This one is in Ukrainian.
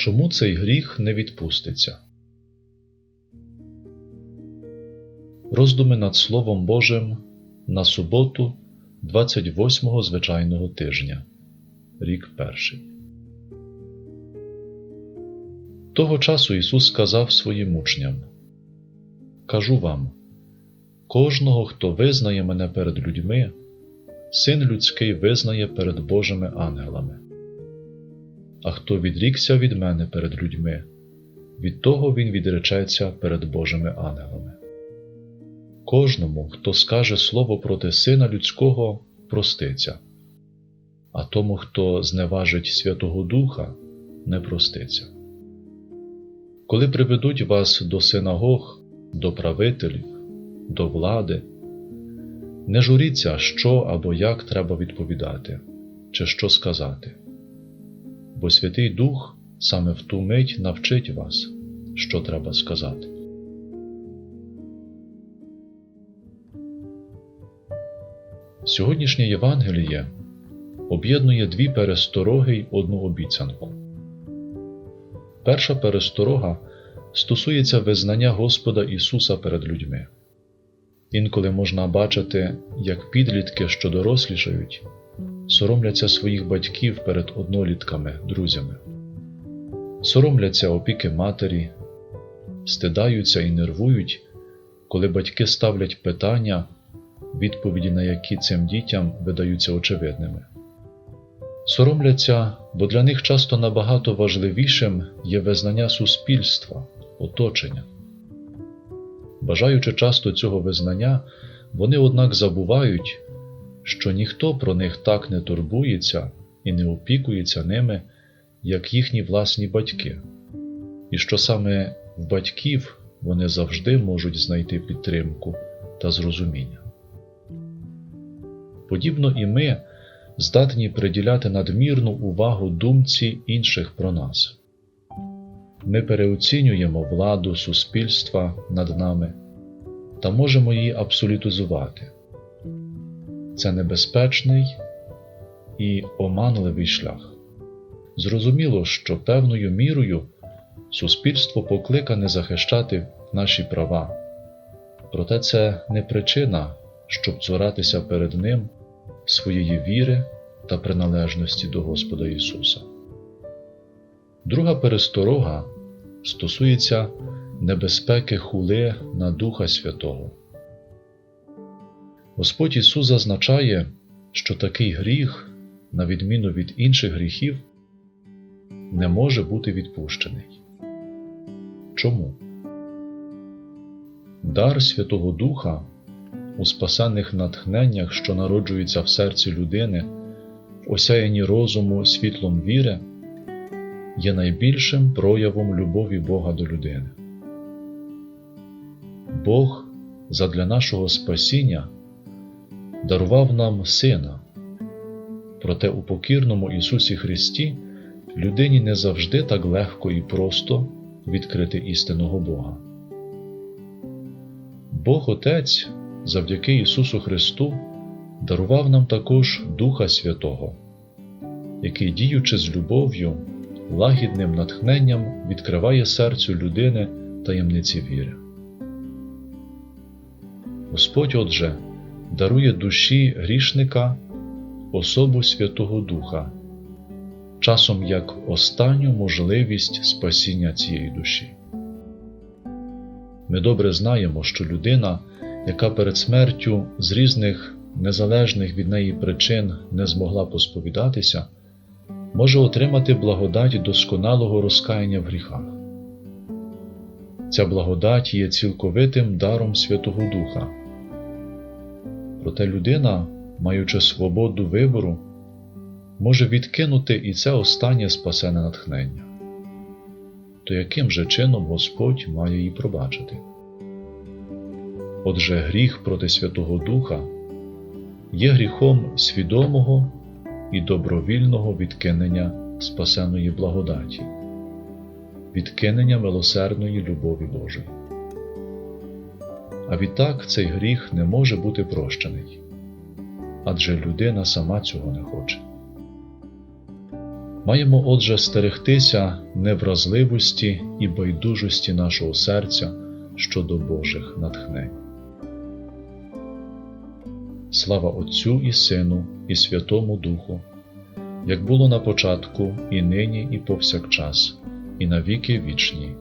Чому цей гріх не відпуститься? Роздуми над Словом Божим на суботу 28-го звичайного тижня, рік перший. Того часу Ісус сказав своїм учням: Кажу вам, кожного, хто визнає мене перед людьми, Син людський визнає перед Божими ангелами. А хто відрікся від мене перед людьми, від того він відречеться перед Божими ангелами. Кожному, хто скаже слово проти Сина людського, проститься, а тому, хто зневажить Святого Духа, не проститься. Коли приведуть вас до синагог, до правителів, до влади, не журіться, що або як треба відповідати, чи що сказати, бо Святий Дух саме в ту мить навчить вас, що треба сказати. Сьогоднішнє Євангеліє об'єднує дві перестороги й одну обіцянку. Перша пересторога стосується визнання Господа Ісуса перед людьми. Інколи можна бачити, як підлітки, що дорослішають, соромляться своїх батьків перед однолітками, друзями, соромляться опіки матері, стидаються і нервують, коли батьки ставлять питання, відповіді на які цим дітям видаються очевидними. Соромляться, бо для них часто набагато важливішим є визнання суспільства, оточення. Бажаючи часто цього визнання, вони, однак, забувають, що ніхто про них так не турбується і не опікується ними, як їхні власні батьки, і що саме в батьків вони завжди можуть знайти підтримку та зрозуміння. Подібно і ми здатні приділяти надмірну увагу думці інших про нас. Ми переоцінюємо владу суспільства над нами та можемо її абсолютизувати. Це небезпечний і оманливий шлях. Зрозуміло, що певною мірою суспільство покликане захищати наші права, проте це не причина, щоб цуратися перед ним своєї віри та приналежності до Господа Ісуса. Друга пересторога стосується небезпеки хули на Духа Святого. Господь Ісус зазначає, що такий гріх, на відміну від інших гріхів, не може бути відпущений. Чому? Дар Святого Духа у спасенних натхненнях, що народжуються в серці людини, в осяянні розуму світлом віри, є найбільшим проявом любові Бога до людини. Бог задля нашого спасіння дарував нам Сина, проте у покірному Ісусі Христі людині не завжди так легко і просто відкрити істинного Бога. Бог Отець завдяки Ісусу Христу дарував нам також Духа Святого, який, діючи з любов'ю, лагідним натхненням відкриває серцю людини таємниці віри. Господь, отже, дарує душі грішника особу Святого Духа, часом як останню можливість спасіння цієї душі. Ми добре знаємо, що людина, яка перед смертю з різних незалежних від неї причин не змогла посповідатися, може отримати благодать досконалого розкаяння в гріхах. Ця благодать є цілковитим даром Святого Духа. Проте людина, маючи свободу вибору, може відкинути і це останнє спасене натхнення. То яким же чином Господь має її пробачити? Отже, гріх проти Святого Духа є гріхом свідомого і добровільного відкинення спасеної благодаті, відкинення милосердної любові Божої. А відтак цей гріх не може бути прощений, адже людина сама цього не хоче. Маємо отже стерегтися невразливості і байдужості нашого серця щодо Божих натхнень. Слава Отцю і Сину, і Святому Духу, як було на початку, і нині, і повсякчас, і на віки вічні.